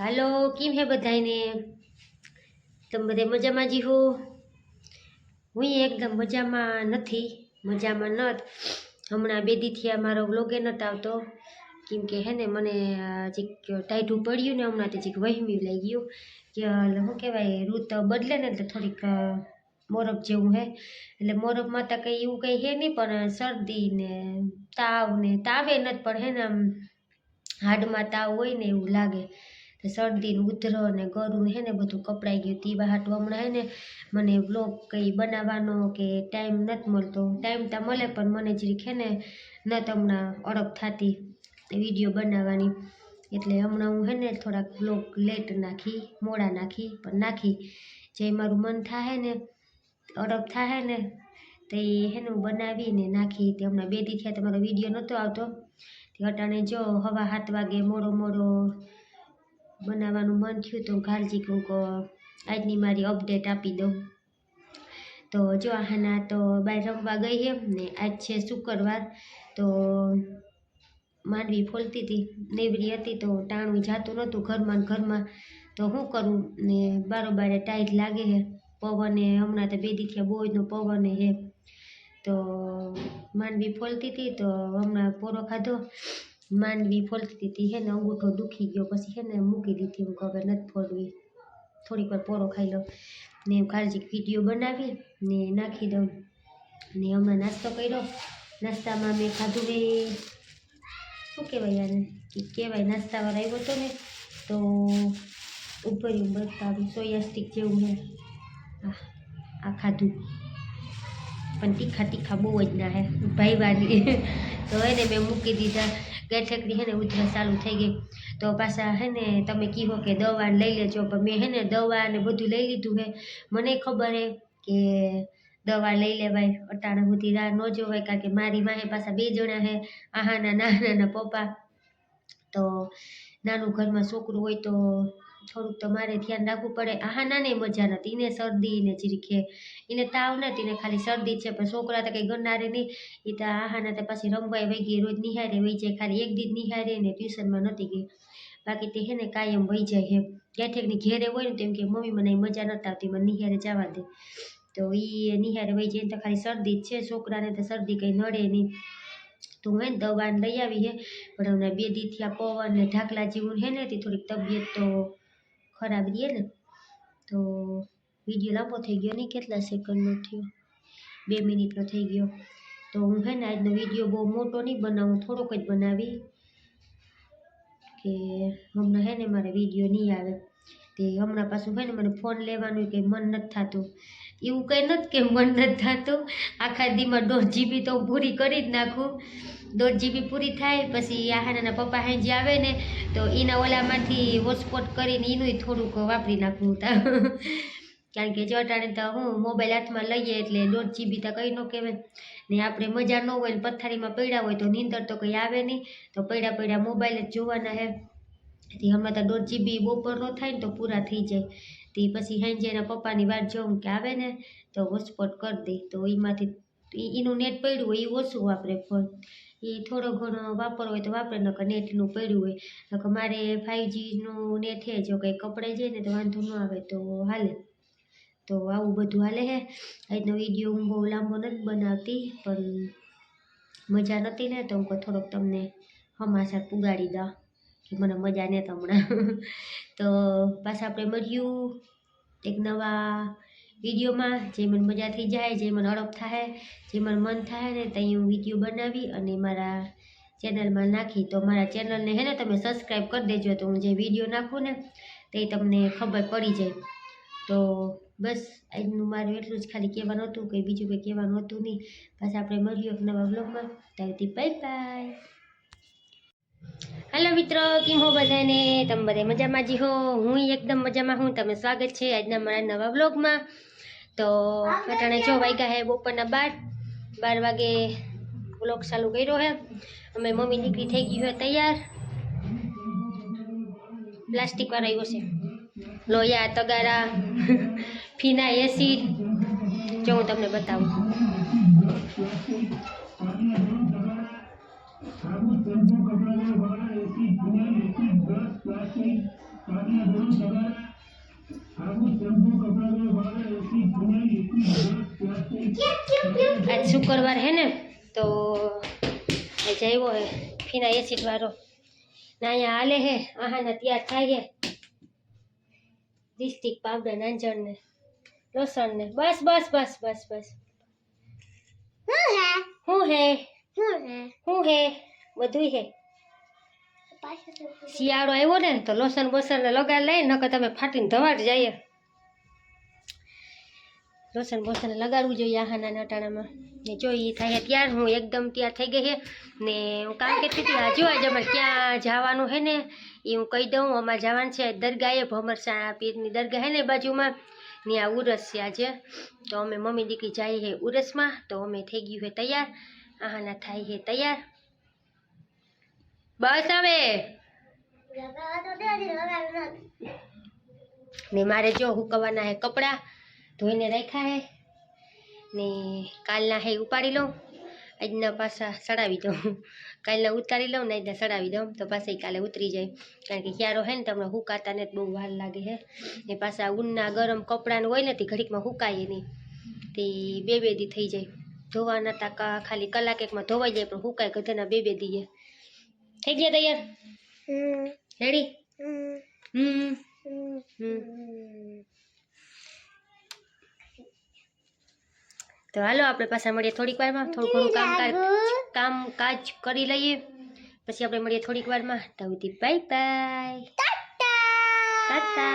હાલો, કેમ હે બધાયને? તમે બધે મજામાં જી હો? હું એકદમ મજામાં નથી, મજામાં નત. હમણાં બે દીથી મારો વ્લોગે નહોતો આવતો. કેમ કે હે ને મને જે ટાઈટું પડ્યું ને હમણાં તે જે વહેમ્યું લઈ ગયું. કે શું કહેવાય ઋત બદલે ને એટલે થોડીક મોરભ જેવું હે. એટલે મોરબમાં તો કંઈ એવું કંઈ હે નહીં, પણ શરદી ને તાવ ને તાવે નથી પણ હે ને આમ હાડમાં તાવ હોય ને એવું લાગે. શરદી ઉધરો ને ગરું હે ને બધું કપડાઈ ગયું. તી હાટું હમણાં હે ને મને બ્લોગ કંઈ બનાવવાનો કે ટાઈમ નથી મળતો. ટાઈમ તો મળે પણ મને જરીક હે ને નથી હમણાં અડગ થતી વીડિયો બનાવવાની. એટલે હમણાં હું હે ને થોડાક બ્લોગ લેટ નાખી, મોડા નાખી, પણ નાખી. જે મારું મન થાય ને અડગ થાય ને, તો હે ને હું બનાવીને નાખી. તે હમણાં બે દી થયા તમારો વીડિયો નહોતો આવતો. તે અટાણે જો હવા સાત વાગે મોડો મોડો બનાવવાનું મન થયું તો ઘાલજી કુંકો આજની મારી અપડેટ આપી દઉં. તો જો આના તો બહાર રમવા ગઈ એમ ને આજ છે શુક્રવાર, તો માંડવી ફોલતી હતી, નેવરી હતી તો ટાણું જાતું નહોતું ઘરમાં ને ઘરમાં. તો શું કરું ને બારોબારે ટાઈટ લાગે છે પવને હમણાં તો બે દીથિયા બહુ પવન હે. તો માંડવી ફોલતી હતી તો હમણાં પોરો ખાધો. માંડવી ફોલતી હતી. હે ને અંગૂઠો દુખી ગયો. પછી હે ને મૂકી દીધી. હું ખબર નથી ફોડવી થોડીક વાર પોરો ખાઈ લઉં. ને કાળજી વીડિયો બનાવી ને નાખી દઉં. ને હમણાં નાસ્તો કર્યો. નાસ્તામાં મેં ખાધું ને શું કહેવાય આને? કે કહેવાય નાસ્તાવાળા આવ્યો હતો ને, તો ઉભર્યું બતાવ્યું, સોયા સ્ટીક જેવું હે આ ખાધું. પણ તીખા તીખા બહુ જ ના હે. ભાઈવાની તો એને મેં મૂકી દીધા. ગાંઠકડી હે ને ઉધરસ ચાલુ થઈ ગઈ. તો પાછા હે ને તમે કહો કે દવા લઈ લેજો. પણ મેં હે ને દવા ને બધું લઈ લીધું હે. મને ખબર હે કે દવા લઈ લેવાય. અટાણા સુધી રાહ ન જોવાય કારણ કે મારી માહે પાછા બે જણા હે. આહાના નાના પપ્પા. તો નાનું ઘરમાં છોકરું હોય તો થોડુંક તો મારે ધ્યાન રાખવું પડે. આહાના ને મજા નથી. એને શરદી ને જીરીકે એને તાવ નથી એને ખાલી શરદી છે. પણ છોકરા તો કંઈ ગણનારે નહીં. એ તો આહાના તો પછી રમવાય વહી ગઈ, રોજ નિહારે વહી જાય, ખાલી એક દી નિહારે ને ટ્યુશનમાં નથી ગઈ. બાકી તે હે ને કાયમ વહી જાય હે ક્યાંઠેકની ઘેરે હોય ને તેમ કે, મમ્મી, મને મજા નથી આવતી, મને નિહારે જવા દે. તો એ નિહારે વહી જાય ને તો ખાલી શરદી જ છે. છોકરાને તો શરદી કંઈ નડે નહીં. તો હું ને દવા લઈ આવી હે. પણ હમણાં બે દીથી આ પવન ને ઢાકલા જેવું હે ને તે થોડીક તબિયત તો ખરાબ રહે ને, તો વીડિયો લાંબો થઈ ગયો નહીં, કેટલા સેકન્ડનો થયો? બે મિનિટનો થઈ ગયો. તો હું હે ને આજનો વીડિયો બહુ મોટો નહીં બનાવું, થોડોક જ બનાવી કે હમણાં હે ને મારે વીડિયો નહીં આવે. તે હમણાં પાછું હે ને મને ફોન લેવાનું કંઈ મન નથી થતું. એવું કંઈ નથી કે મન નથી થતું. આખા દીમાં દોઢ જીબી તો હું પૂરી કરી જ નાખું. દોઢ જીબી પૂરી થાય, પછી આહાના પપ્પા હાંજી આવે ને, તો એના ઓલામાંથી હોટસ્પોટ કરીને એનું થોડુંક વાપરી નાખવું હતા કારણ કે જટાણે તો હું મોબાઈલ હાથમાં લઈએ એટલે દોઢ જીબી તો કંઈ ન કહેવાય. ને આપણે મજા ન હોય ને પથારીમાં પડ્યા હોય તો નીંદર તો કંઈ આવે નહીં, તો પડ્યા પડ્યા મોબાઈલ જ જોવાના હે. તે હમણાં તો દોઢ જીબી બપોર ન થાય ને તો પૂરા થઈ જાય. તે પછી હાંજે એના પપ્પાની વાત જોઉં કે આવે ને, તો હોટસ્પોટ કરી દે. તો એમાંથી એનું નેટ પડ્યું હોય એ ઓછું વાપરે ફોન એ થોડો ઘણો વાપરવો હોય તો વાપરે, નકર નેટનું પડ્યું હોય. નકર મારે ફાઇવજીનું નેટ છે, જો કંઈ કપડે જાય ને તો વાંધો ન આવે, તો હાલે. તો આવું બધું હાલે હે. આજનો વીડિયો હું બહુ લાંબો નથી બનાવતી, પણ મજા નથી ને, તો હું થોડોક તમને હમાસા પુગાડી દઉં, કે મને મજા ને હમણાં. તો પાછા આપણે મળ્યું. એક નવા વિડીયોમાં જે મને મજા થઈ જાય, જે મને હડપ થાય, જે મને મન થાય ને ત્યાં હું વીડિયો બનાવી અને મારા ચેનલમાં નાખી. તો મારા ચેનલને હે ને તમે સબસ્ક્રાઈબ કરી દેજો, તો હું જે વીડિયો નાખું ને તે તમને ખબર પડી જાય. તો બસ, આજનું મારું એટલું જ ખાલી કહેવાનું હતું, કંઈ બીજું કંઈ કહેવાનું હતું નહીં. બસ આપણે મળીએ એક નવા બ્લોગમાં ત્યારથી બાય બાય હાલો મિત્રો, કેમ હો બધાને? તમે બધા મજામાં જી હો? હું એકદમ મજામાં હું. તમે સ્વાગત છે આજના મારા નવા બ્લોગમાં તો અટાણે જો વાગ્યા હે બપોરના બાર બાર વાગે બ્લોક ચાલુ કર્યો હે. અમે મમ્મી દીકરી થઈ ગઈ હોય તૈયાર. પ્લાસ્ટિક વાળા આવ્યો છે. લોયા, તગારા, ફીના એસિડ જો હું તમને બતાવું. આજ શુક્રવાર હે ને તો એ જઈવો હે ફીના એસિડ વાળો ના અહીંયા હાલે હે આહાના તૈયાર થાય હે ડિસ્ટ્રિક્ટ પાવડર નાંજણ ને લસણ ને બસ બસ બસ બસ બસ હું હે હું હે બધું હે શિયાળો આવ્યો ને તો લોસન બોસન ને લગાડ લઈ, નકર તમે ફાટીને ધવાટ જાય લોસન બોસન લગાડવું જોઈએ આહાના નટાણામાં. ને જો એ થાય ત્યાર, હું એકદમ તૈયાર થઈ ગઈ છે ને હું કામ કરતી હતી હજુ આજે અમારે ક્યાં જવાનું હે ને એ હું કહી દઉં, અમારે જવાનું છે દરગાહે ભમરસા પીરની દરગાહ હે ને બાજુમાં. ને આ ઉરસ છે આજે. તો અમે મમ્મી દીકરી જઈએ છે ઉરસમાં, તો અમે થઈ ગયું છે તૈયાર. આહાના થાય છે તૈયાર. બસ હવે. ને મારે જો હુકવવાના હે કપડાં ધોઈને રાખ્યા હે. ને કાલના હે ઉપાડી લઉં. આજના પાછા સડાવી દઉં. કાલના ઉતારી લઉં ને આજના સડાવી દઉં. તો પાછા કાલે ઉતરી જાય. કારણ કે ક્યારો હે ને તમને હુકાતા ને બહુ વાર લાગે છે ને પાછા ઊનના ગરમ કપડાને હોય ને તે ઘડીકમાં હુકાય નહીં. તે બે બે દી થઈ જાય. ધોવાના તા ખાલી કલાક એકમાં ધોવાઈ જાય પણ હુકાય ગધેના બે બે દી થઈ ગયા તૈયાર? રેડી હમ. હમ. તો હાલો આપણે પાછા મળીએ થોડીક વારમાં. થોડું ઘણું કામકાજ કામ કાજ કરી લઈએ. પછી આપણે મળીએ થોડીક વારમાં. તવથી બાય બાય ટાટા.